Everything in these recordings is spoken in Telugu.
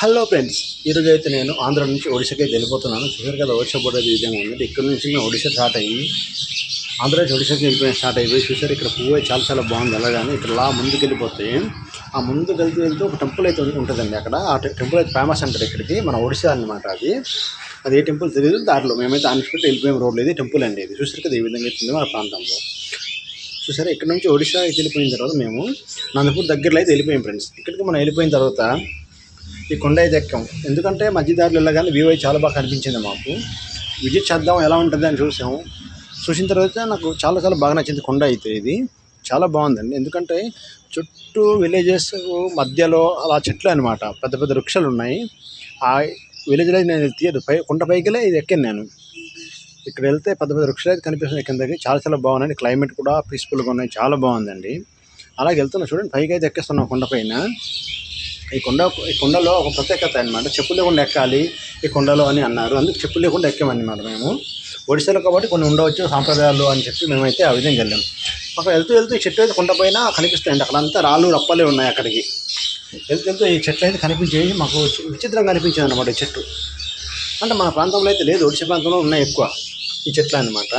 హలో ఫ్రెండ్స్ ఈరోజు అయితే నేను ఆంధ్ర నుంచి ఒడిశాకి అయితే వెళ్ళిపోతున్నాను. చూసారు కదా ఒడిశా బోర్డర్ ఈ విధంగా ఉంది. ఇక్కడ నుంచి మేము ఒడిశా స్టార్ట్ అయ్యింది ఆంధ్ర నుంచి ఒడిశాకి వెళ్ళిపోయిన స్టార్ట్ అయిపోయి చూసారు ఇక్కడ పువ్వు చాలా చాలా బాగుంది. అలాగని ఇక్కడ లా ముందుకు వెళ్ళిపోతాయి. ఆ ముందుకు వెళ్తూ వెళ్తూ ఒక టెంపుల్ అయితే ఉంటుందండి అక్కడ. ఆ టెంపుల్ అయితే ఫేమస్ అంటారు ఇక్కడికి మన ఒడిశా అనమాట అది. అది ఏ టెంపుల్ తెలియదు దాంట్లో మేమైతే ఆంధ్రప్రదేశ్ వెళ్ళిపోయాం రోడ్లు ఇది టెంపుల్ అండి ఇది. చూసారు కదా ఈ విధంగా అయితే మన ప్రాంతంలో. చూసారా ఇక్కడ నుంచి ఒడిశా వెళ్ళిపోయిన తర్వాత మేము నందపూర్ దగ్గరలో అయితే వెళ్ళిపోయాం ఫ్రెండ్స్ ఇక్కడికి మనం వెళ్ళిపోయిన తర్వాత ఈ కొండ అయితే ఎక్కాం ఎందుకంటే మధ్యదారులు వెళ్ళగానే వ్యూ చాలా బాగా కనిపించింది మాకు. విజిట్ చేద్దాం ఎలా ఉంటుంది అని చూసాము. చూసిన తర్వాత నాకు చాలా చాలా బాగా నచ్చింది కొండ అయితే ఇది. చాలా బాగుందండి. ఎందుకంటే చుట్టూ విలేజెస్ మధ్యలో అలా చెట్లు అనమాట పెద్ద పెద్ద వృక్షాలు ఉన్నాయి. ఆ విలేజ్లో నేను తీయదు. పై కొండ పైకిలే ఇది ఎక్కాను నేను. ఇక్కడ వెళ్తే పెద్ద పెద్ద వృక్షాలు అయితే కనిపిస్తున్నాయి కిందకి చాలా చాలా బాగున్నాయి. క్లైమేట్ కూడా పీస్ఫుల్గా ఉన్నాయి. చాలా బాగుందండి. అలాగే వెళ్తున్నా చూడండి. పైకి అయితే ఎక్కేస్తున్నాం కొండ పైన. ఈ కొండ ఈ కొండలో ఒక ప్రత్యేకత అనమాట చెప్పులు లేకుండా ఎక్కాలి ఈ కొండలో అని అన్నారు. అందుకు చెప్పులు లేకుండా ఎక్కామన్నమాట మేము. ఒడిశాలో కాబట్టి కొన్ని ఉండవచ్చు సాంప్రదాయాలు అని చెప్పి మేమైతే ఆ విధంగా వెళ్ళాం. అక్కడ వెళ్తూ వెళ్తూ ఈ చెట్టు అయితే కొండపైన కనిపిస్తాయండి. అక్కడ అంతా రాళ్ళు రప్పలే ఉన్నాయి అక్కడికి. వెళ్తూ వెళ్తూ ఈ చెట్లు అయితే కనిపించేవి. మాకు విచిత్రంగా అనిపించింది అనమాట ఈ చెట్టు. అంటే మన ప్రాంతంలో అయితే లేదు. ఒడిశా ప్రాంతంలో ఉన్నాయి ఎక్కువ ఈ చెట్లు అనమాట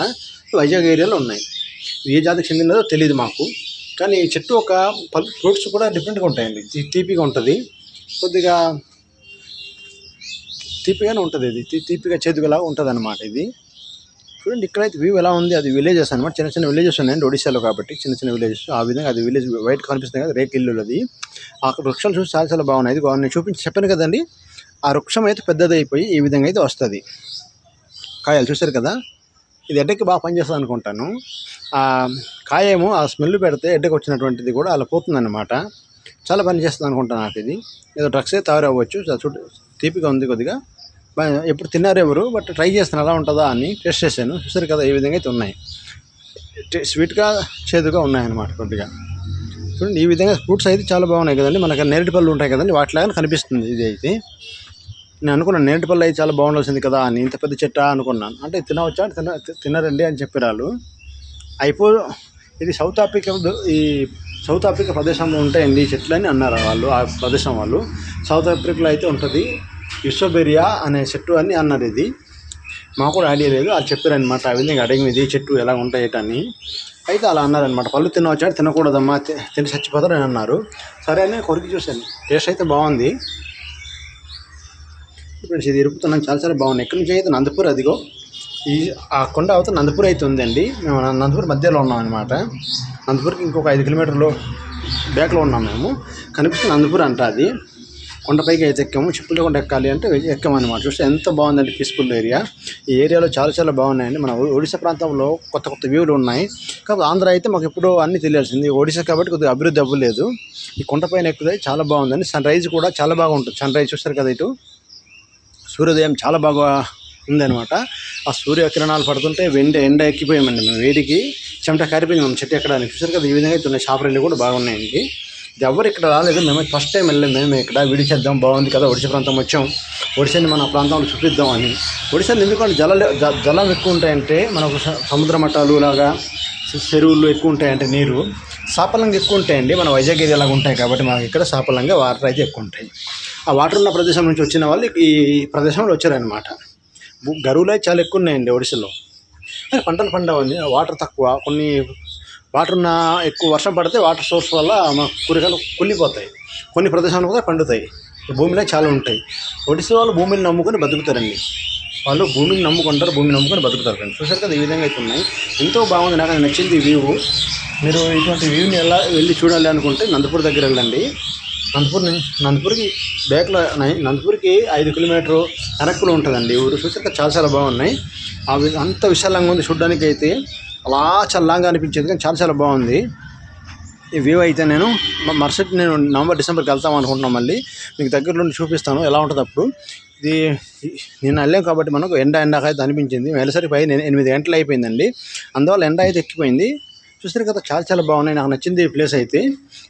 వైజాగ్ ఏరియాలో ఉన్నాయి. ఏ జాతికి చెందినదో తెలియదు మాకు. కానీ ఈ చెట్టు ఒక పల్ ఫ్రూట్స్ కూడా డిఫరెంట్గా ఉంటాయండి. తీపిగా ఉంటుంది. కొద్దిగా తీపిగానే ఉంటుంది ఇది. తీ- తీపిగా చేదుగా ఉంటుంది అనమాట ఇది. చూడండి ఇక్కడైతే వ్యూ ఎలా ఉంది. అది విలేజెస్ అనమాట చిన్న చిన్న విలేజెస్ ఉన్నాయండి ఒడిశాలో కాబట్టి చిన్న చిన్న విలేజెస్. ఆ విధంగా అది విలేజ్ వైట్ కనిపిస్తుంది కదా రేక్ ఇల్లు అది. ఆ వృక్షాలు చూసి చాలా చాలా బాగున్నాయి. ఇది నేను చూపించి చెప్పాను కదండి ఆ వృక్షం అయితే పెద్దదైపోయి ఈ విధంగా అయితే వస్తుంది. కాయలు చూశారు కదా? ఇది ఎడ్డకి బాగా పనిచేస్తుంది అనుకుంటాను కాయేమో ఆ స్మెల్ పెడితే ఎడ్డకు వచ్చినటువంటిది కూడా అలా పోతుందన్నమాట. చాలా పని చేస్తుంది అనుకుంటాను నాకు ఇది. ఏదో డ్రగ్స్ అయితే తయారవ్వచ్చు చుట్టూ తీపిగా ఉంది కొద్దిగా. ఎప్పుడు తిన్నారెవరు బట్ ట్రై చేస్తాను. ఎలా ఉంటుందా అని టెస్ట్ చేశాను. చూసారు కదా ఈ విధంగా అయితే ఉన్నాయి. స్వీట్గా చేదుగా ఉన్నాయన్నమాట కొద్దిగా. చూడండి ఈ విధంగా ఫ్రూట్స్ అయితే చాలా బాగున్నాయి కదండి. మనకి నేరేడు పళ్ళు ఉంటాయి కదండి. వాటిలాగా కనిపిస్తుంది ఇది అయితే. నేను అనుకున్నాను నేరేడు పళ్ళు అయితే చాలా బాగుండాల్సింది కదా అని. ఇంత పెద్ద చెట్ట అనుకున్నాను. అంటే తినవచ్చా? తిన తినరండి అని చెప్పారు వాళ్ళు అయిపో ఇది సౌత్ ఆఫ్రికా ఈ సౌత్ ఆఫ్రికా ప్రదేశంలో ఉంటాయండి ఈ చెట్లు అని అన్నారు వాళ్ళు ఆ ప్రదేశం వాళ్ళు. సౌత్ ఆఫ్రికాలో అయితే ఉంటుంది విశ్వబెరియా అనే చెట్టు అని అన్నారు ఇది. మాకు కూడా ఐడియా లేదు అది చెప్పారనమాట ఆ విధంగా అడిగి ఇది చెట్టు ఎలా ఉంటాయి అని. అయితే అలా అన్నారనమాట పళ్ళు తినవచ్చాడు తినకూడదమ్మా తిని చచ్చిపోతారు అని అన్నారు. సరే అని కొరికి చూశాను టేస్ట్ అయితే బాగుంది. ఫ్రెండ్స్ ఇది ఇరుపుతున్నాను చాలా చాలా బాగుంది ఎక్కడి నుంచి అయితే నందపూర్ అదిగో. ఈ ఆ కొండ అవతల నందపూర్ అయితే ఉందండి. మేము నందపూర్ మధ్యలో ఉన్నాం అనమాట నందపూర్కి ఇంకొక ఐదు కిలోమీటర్లు బ్యాక్లో ఉన్నాం మేము. కనిపిస్తుంది నందపూర్ అంట అది. కొండపైకి అయితే ఎక్కాము. చెప్పులు కొండ ఎక్కాలి అంటే ఎక్కామన్నమాట చూస్తే ఎంత బాగుందండి పీస్ఫుల్ ఏరియా ఈ ఏరియాలో చాలా చాలా బాగున్నాయండి. మన ఒడిశా ప్రాంతంలో కొత్త కొత్త వ్యూలు ఉన్నాయి. కాకపోతే ఆంధ్ర అయితే మాకు ఎప్పుడూ అన్నీ తెలియాల్సింది. ఒడిశా కాబట్టి కొద్దిగా అభివృద్ధి అవ్వలేదు. ఈ కొండపైన ఎక్కుతే చాలా బాగుందండి. సన్ రైజ్ కూడా చాలా బాగా ఉంటుంది సన్ రైజ్ చూస్తారు కదా ఇటు. సూర్యోదయం చాలా బాగా ఉందనమాట ఆ సూర్యకిరణాలు పడుతుంటే వెండి ఎండ ఎక్కిపోయామండి మేము వేడికి. చెమట కారిపోయింది మేము చెట్టు ఎక్కడానికి. చూసారు కదా ఈ విధంగా అయితే ఉన్నాయి షాపులు కూడా బాగున్నాయండి. ఎవరు ఇక్కడ రాలేదు మేము ఫస్ట్ టైం వెళ్ళాం మేము ఇక్కడ విడిచేద్దాం బాగుంది కదా ఒడిశా ప్రాంతం వచ్చాం. ఒడిశాని మన ప్రాంతంలో చూపిద్దాం అని ఒడిశాలో ఎందుకంటే జలాలు జలం ఎక్కువ ఉంటాయంటే మనకు సముద్ర మట్టాలు లాగా చెరువులు ఎక్కువ ఉంటాయంటే నీరు. సాపలంగా ఎక్కువ ఉంటాయండి మన వైజాగ్ ఏరియా లాగా ఉంటాయి కాబట్టి మనకి ఇక్కడ సాపలంగా వాటర్ అయితే ఎక్కువ ఉంటాయి. ఆ వాటర్ ఉన్న ప్రదేశం నుంచి వచ్చిన వాళ్ళు ఈ ప్రదేశంలో వచ్చారనమాట గరువులు అయితే చాలా ఎక్కువ ఉన్నాయండి ఒడిశాలో పంటలు పండవండి వాటర్ తక్కువ కొన్ని వాటర్ ఉన్న ఎక్కువ వర్షం పడితే వాటర్ సోర్స్ వల్ల మా కూరగాయలు కుళ్ళిపోతాయి. కొన్ని ప్రదేశాలు కూడా పండుతాయి. భూమిలో చాలా ఉంటాయి. ఒడిశా వాళ్ళు భూమిని నమ్ముకొని బతుకుతారండి. వాళ్ళు భూమిని నమ్ముకుంటారు భూమిని నమ్ముకొని బతుకుతారు కానీ చూసారు కదా ఈ విధంగా అయితే ఉన్నాయి ఎంతో బాగుంది నాకు నచ్చింది ఈ వ్యూ. మీరు ఇటువంటి వ్యూని ఎలా వెళ్ళి చూడాలి అనుకుంటే నందపూర్ దగ్గర వెళ్ళండి. నందపూర్ నుంచి నందపూర్కి బ్యాక్లో నై- నందపూర్కి ఐదు కిలోమీటర్ వెనక్కులో ఉంటుందండి. ఊరు చూసాక చాలా చాలా బాగున్నాయి. అవి అంత విశాలంగా ఉంది చూడడానికి అయితే. అలా చల్లంగా అనిపించేది కానీ చాలా చాలా బాగుంది. ఈ వ్యూ అయితే నేను మరుసటి నేను నవంబర్ డిసెంబర్కి వెళ్తాం అనుకుంటున్నాం మళ్ళీ. మీకు దగ్గర నుండి చూపిస్తాను ఎలా ఉంటుంది అప్పుడు. ఇది నేను వెళ్ళాం కాబట్టి మనకు ఎండ ఎండగా అయితే అనిపించింది. వెళ్ళసరికి పై ఎనిమిది గంటలు అయిపోయిందండి. అందువల్ల ఎండ అయితే ఎక్కిపోయింది. చూసారు కదా చాలా చాలా బాగున్నాయి. నాకు నచ్చింది ఈ ప్లేస్ అయితే.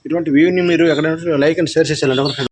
ఇటువంటి వ్యూని మీరు ఎక్కడైనా లైక్ అండ్ షేర్ చేసి